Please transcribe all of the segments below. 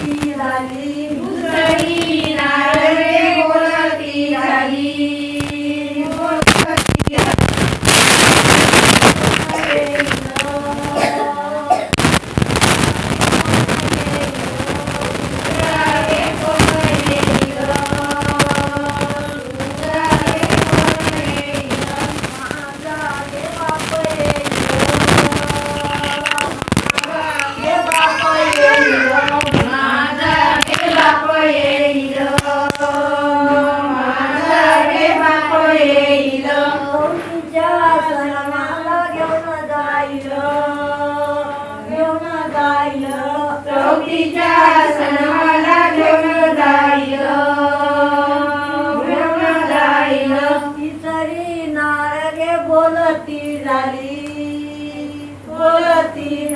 dali, dali, तिच्या बोलती झाली. बोलती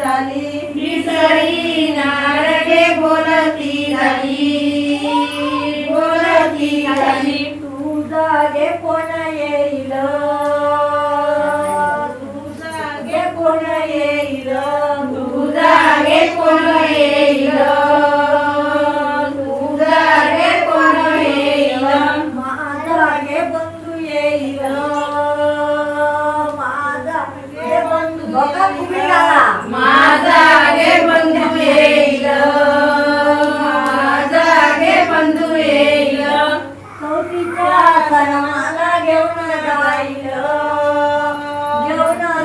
विसरी नारगे बोलती झाली. बोलती झाली. तू जागे कोण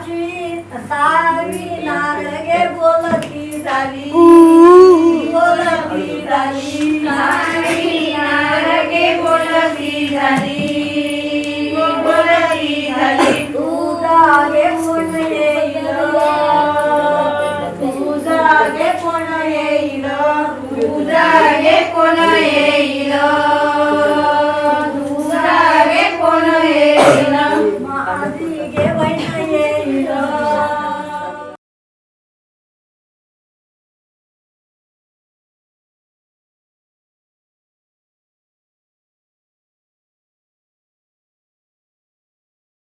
पाचवी सहावी नारगे बोलती झाली. बोलती झाली. सहावी नारगे बोलती झाली. बोलती झाली. तू जागे कोण येईल? तू जागे कोण येईल? तू जागे कोण येईल?